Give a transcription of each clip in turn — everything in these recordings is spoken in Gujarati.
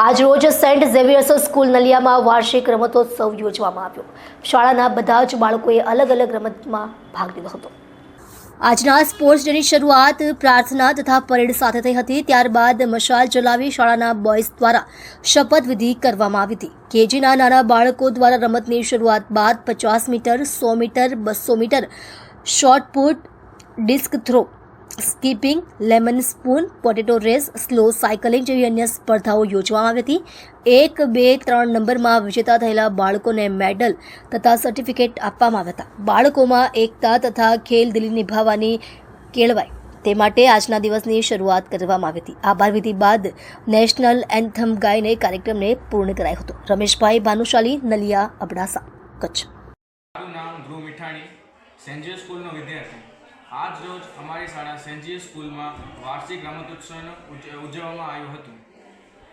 આજરોજ સેન્ટ ઝેવિયર્સ સ્કૂલ નલિયામાં વાર્ષિક રમતોત્સવ યોજવામાં આવ્યો. શાળાના બધા જ બાળકોએ અલગ અલગ રમતમાં ભાગ લીધો હતો. આજના સ્પોર્ટ્સ ડેની શરૂઆત પ્રાર્થના તથા પરેડ સાથે થઈ હતી. ત્યારબાદ મશાલ ચલાવી શાળાના બોયઝ દ્વારા શપથવિધિ કરવામાં આવી હતી. કેજીના નાના બાળકો દ્વારા રમતની શરૂઆત બાદ પચાસ મીટર, સો મીટર, બસો metre, shot put, disc throw skipping, lemon spoon, potato race, slow cycling જેવી અન્ય સ્પર્ધાઓ યોજવામાં આવી હતી. એક, બે, ત્રણ નંબરમાં વિજેતા થયેલા બાળકોને મેડલ તથા સર્ટિફિકેટ આપવામાં આવ્યા હતા. બાળકોમાં એકતા તથા ખેલદિલી નિભાવવાની કેળવાય તે માટે આજના દિવસની શરૂઆત કરવામાં આવી હતી. આભાર વિધિ બાદ નેશનલ એન્થમ ગાઈને કાર્યક્રમને પૂર્ણ કરાયો હતો. રમેશભાઈ ભાનુશાલી, નલિયા અબડાસા, કચ્છ. મારું નામ ધ્રુવ મીઠાણી સેન્જીઓ સ્કૂલનો વિદ્યાર્થી. આજ રોજ અમારી શાળા સેન્જીઓ સ્કૂલમાં વાર્ષિક રમતોત્સવનું ઉજવવામાં આવ્યું હતું.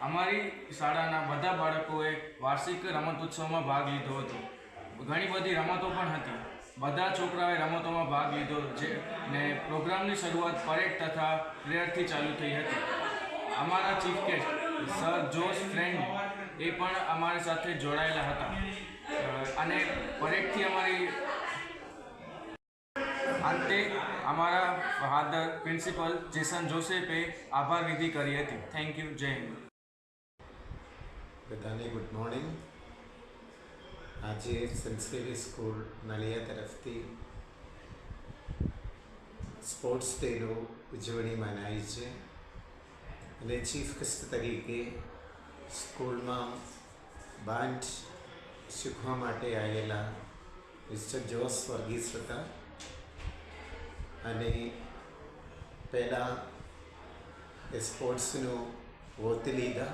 અમારી શાળાના બધા બાળકોએ વાર્ષિક રમતોત્સવમાં ભાગ લીધો હતો. ઘણી બધી રમતો પણ હતી. બધા છોકરાઓએ રમતોમાં ભાગ લીધો છે ને પ્રોગ્રામની શરૂઆત પરેડ તથા પ્રેયરથી ચાલુ થઈ હતી. અમારા chief guest sir Josh friend એ પણ અમારી સાથે જોડાયેલા હતા. અને પરેડથી અમારી અંતે અમારા ફાધર પ્રિન્સિપલ જેસન જોસેફે આભાર વિધિ કરી હતી. Thank you Jai Hind. બધાને ગુડ મોર્નિંગ આજે સેન્સેરી સ્કૂલ નલિયા તરફથી સ્પોર્ટ્સ ડેનો ઉજવણી મનાઈ છે. અને ચીફ ગેસ્ટ તરીકે સ્કૂલમાં બાંધ શીખવા માટે આવેલા મિસ્ટર જોસ વર્ગીસ હતા. અને પહેલાં સ્પોર્ટ્સનું ગોતી લીધા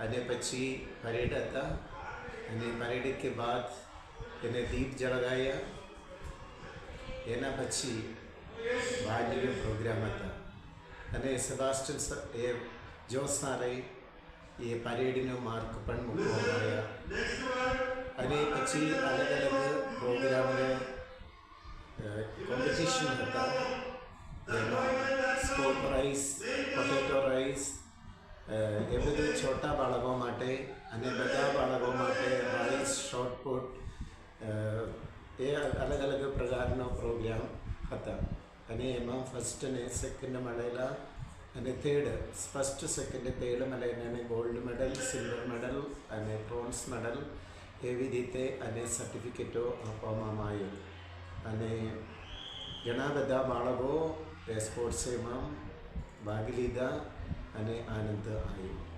અને પછી પરેડ હતા. અને પરેડ કે બાદ એને દીપ જળગાયા. એના પછી બાળલીનો પ્રોગ્રામ હતા. અને સેબાસ્ટન એ રહી, એ પરેડનો માર્ક પણ મૂકવામાં આવ્યા. અને પછી અલગ અલગ પ્રોગ્રામને કોમ્પિટિશન હતા જેમાં સ્પોર્ટ રાઈસ, પોટેટો રાઈસ એ બધું છોટા બાળકો માટે અને બધા બાળકો માટે રાઈસ શોર્ટપુટ એ અલગ અલગ પ્રકારનો પ્રોગ્રામ હતા. અને એમાં ફર્સ્ટ અને સેકન્ડ મળેલા અને થર્ડ ફર્સ્ટ સેકન્ડ થર્ડ મળેલા અને ગોલ્ડ મેડલ સિલ્વર મેડલ અને બ્રોન્ઝ મેડલ એવી રીતે અને સર્ટિફિકેટો આપવામાં આવ્યું. અને ઘણા બધા બાળકો એ સ્પોર્ટ્સ એમાં ભાગ લીધા અને આનંદ આવ્યો.